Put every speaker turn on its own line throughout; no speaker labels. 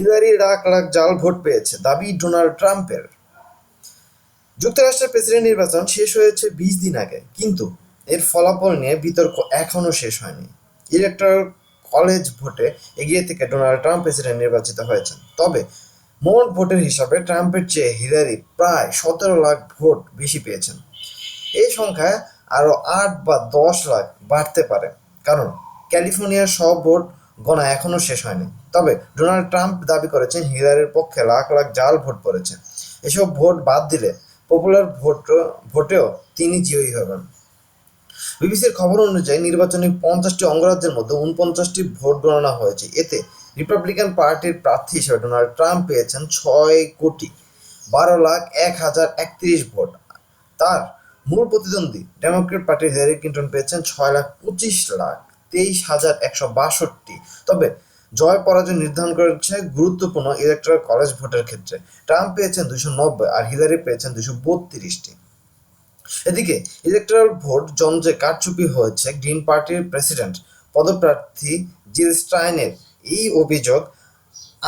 Hillary lakh lakh জাল vote পেয়েছে, দাবি ডোনাল্ড ট্রাম্পের। যুক্তরাষ্ট্রের প্রেসিডেন্ট নির্বাচন শেষ হয়েছে বিশ দিন আগে, কিন্তু এর ফলাফল নিয়ে বিতর্ক এখনও শেষ হয়নি। ইলেকট্রাল কলেজ ভোটে এগিয়ে থেকে ডোনাল্ড ট্রাম্প প্রেসিডেন্ট নির্বাচিত হয়েছেন, তবে মোট ভোটের হিসাবে ট্রাম্পের চেয়ে হিলারি প্রায় সতেরো লাখ ভোট বেশি পেয়েছেন। এই সংখ্যা আরও আট বা দশ লাখ বাড়তে পারে, কারণ ক্যালিফোর্নিয়ার সব ভোট গণা এখনও শেষ হয়নি। তবে ডোনাল্ড ট্রাম্প দাবি করেছেন হিলারির পক্ষে লাখ লাখ জাল ভোট পড়েছে। এসব ভোট বাদ দিলে পপুলার ভোট ভোটেও তিনি জয়ী হবেন। বিবিসির খবর অনুযায়ী নির্বাচনী পঞ্চাশটি অঙ্গরাজ্যের মধ্যে উনপঞ্চাশটি ভোট গণনা হয়েছে। এতে রিপাবলিকান পার্টির প্রার্থী হিসেবে ডোনাল্ড ট্রাম্প পেয়েছেন ছয় কোটি বারো লাখ এক হাজার একত্রিশ ভোট। তার মূল প্রতিদ্বন্দ্বী ডেমোক্রেট পার্টির হিলারি ক্লিন্টন পেয়েছেন ছয় লাখ পঁচিশ লাখ। তেইশ হাজার একশো বাষট্টি। তবে জয় পরাজয় নির্ধারণ করেছে গুরুত্বপূর্ণ ইলেকট্রাল কলেজ ভোটের ক্ষেত্রে। ট্রাম্প পেয়েছেন দুশো নব্বই আর হিলারি পেয়েছেন দুশো বত্রিশটি। এদিকে ইলেকট্রাল ভোট যন্ত্রে কারচুপি হয়েছে গ্রিন পার্টির প্রেসিডেন্ট পদপ্রার্থী জিল স্টাইনের। এই অভিযোগ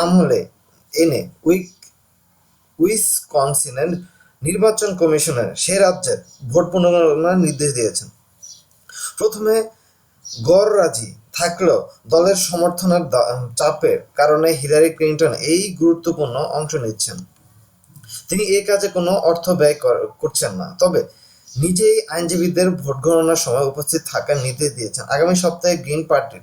আমলে এনে উইক, উইসকনসিনের নির্বাচন কমিশনের সে রাজ্যের ভোট পুনর্গণনার নির্দেশ দিয়েছেন। প্রথমে গড়রাজি থাকলেও দলের সমর্থনের চাপের কারণে হিলারি ক্লিন্টন এই গুরুত্বপূর্ণ অংশ নিচ্ছেন। তিনি এ কাজে কোনো অর্থ ব্যয় করছেন না। তবে নিজেই আইনজীবীদের ভোট গণনার সময় উপস্থিত থাকার নির্দেশ দিয়েছেন। আগামী সপ্তাহে গ্রিন পার্টির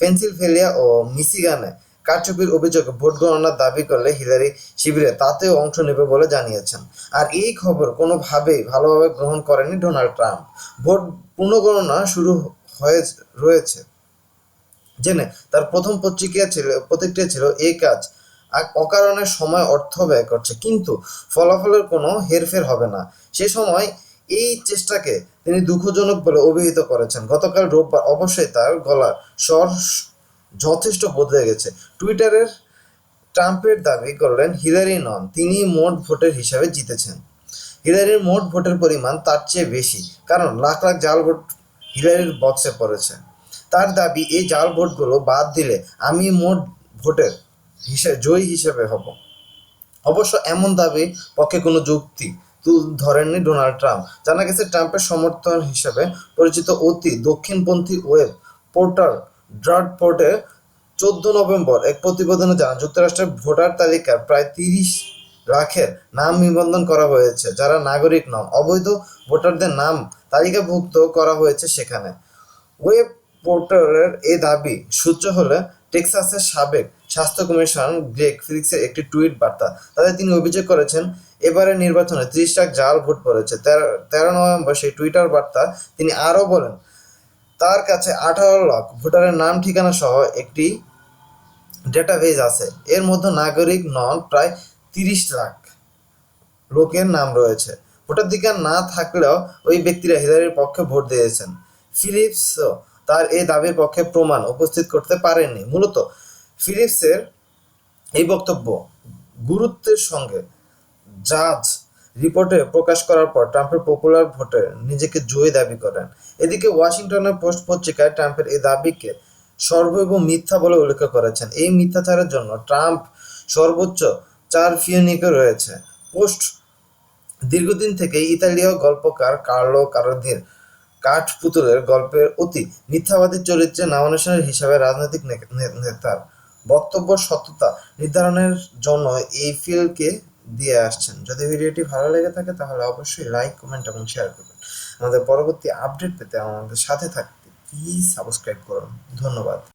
পেনসিলভেনিয়া ও মিসিগানে কারচুপির অভিযোগে ভোট গণনার দাবি করলে হিলারি শিবিরে তাতেও অংশ নেবে বলে জানিয়েছেন। আর এই খবর কোনোভাবেই ভালোভাবে গ্রহণ করেনি ডোনাল্ড ট্রাম্প। ভোট পুনর্গণনা শুরু হয়ে রয়েছে। জেনে, তার প্রথম প্রতিক্রিয়া ছিল প্রতিক্রিয়া ছিল এই কাজ। অকারণে সময় অর্থ ব্যয় করছে, কিন্তু ফলাফলের কোনো হেরফের হবে না। সে সময় এই চেষ্টাকে তিনি দুঃখজনক বলে অভিহিত করেছেন। গতকাল রোববার অবশ্যই তার গলার স্বর যথেষ্ট বদলে গেছে। টুইটারের ট্রাম্পের দাবি করলেন, হিলারি নন, তিনি মোট ভোটের হিসাবে জিতেছেন। হিলারির মোট ভোটের পরিমাণ তার চেয়ে বেশি, কারণ লাখ লাখ জাল ভোট হিলারির বক্সে পড়েছে। তার দাবি, এই জাল ভোটগুলো বাদ দিলে আমি মোট ভোটের হিসেবে জয়ী হিসেবে হব। অবশ্য এমন দাবি পক্ষে কোনো যুক্তি তুল ধরেননি ডোনাল্ড ট্রাম্প। জানা গেছে, ট্রাম্পের সমর্থন হিসেবে পরিচিত অতি দক্ষিণপন্থী ওয়েব পোর্টাল ড্রাড পোর্টে চোদ্দ নভেম্বর এক প্রতিবেদনে জানা যুক্তরাষ্ট্রের ভোটার তালিকার প্রায় তিরিশ লাখের নাম নিবন্ধন করা হয়েছে, যারা নাগরিক নন। অবৈধ ভোটারদের নাম তালিকাভুক্ত করা হয়েছে সেখানে। ওয়েব পোর্টালের এই দাবি সূত্র হলে, টেক্সাসের সাবেক স্বাস্থ্য কমিশন গ্রেগ ফিলিক্সের একটি টুইট বার্তা। তাতে তিনি অভিযোগ করেছেন, এবারের নির্বাচনে ত্রিশ লাখ জাল ভোট পড়েছে। তেরো নভেম্বর সেই টুইটার বার্তা তিনি আরও বলেন, তার কাছে আঠারো লাখ ভোটারের নাম, ঠিকানা সহ একটি ডেটাবেজ আছে। এর মধ্যে নাগরিক নন, প্রায় তিরিশ লাখ লোকের নাম রয়েছে। ভোটাধিকার না থাকলেও ওই ব্যক্তিরা হিলারির পক্ষে ভোট দিয়েছেন। ফিলিপসও তার এই দাবির পক্ষে প্রমাণ উপস্থিত করতে পারেননি। মূলত ফিলিপসের এই বক্তব্য গুরুত্বের সঙ্গে জাজ রিপোর্টে প্রকাশ করার পর ট্রাম্পের পপুলার ভোটে নিজেকে জয়ী দাবি করেন। এদিকে ওয়াশিংটনের পোস্ট পত্রিকায় ট্রাম্পের এই দাবিকে সর্ব এবং মিথ্যা বলে উল্লেখ করেছেন। এই মিথ্যাচারের জন্য ট্রাম্প সর্বোচ্চ চার ফিওনিকে রয়েছে। পোস্ট দীর্ঘদিন থেকে ইতালীয় গল্পকার কার্লো কারোদির কাঠপুতুলের গল্পের অতি মিথ্যাবাদী চরিত্রে নামানুসারের হিসাবে রাজনৈতিক নেতার বক্তব্য সত্যতা নির্ধারণের জন্য এই ফিল্ডকে দিয়ে আসছেন। যদি ভিডিওটি ভালো লেগে থাকে তাহলে অবশ্যই লাইক, কমেন্ট এবং শেয়ার করবেন। আমাদের পরবর্তী আপডেট পেতে আমাদের সাথে থাকতে প্লিজ সাবস্ক্রাইব করুন। ধন্যবাদ।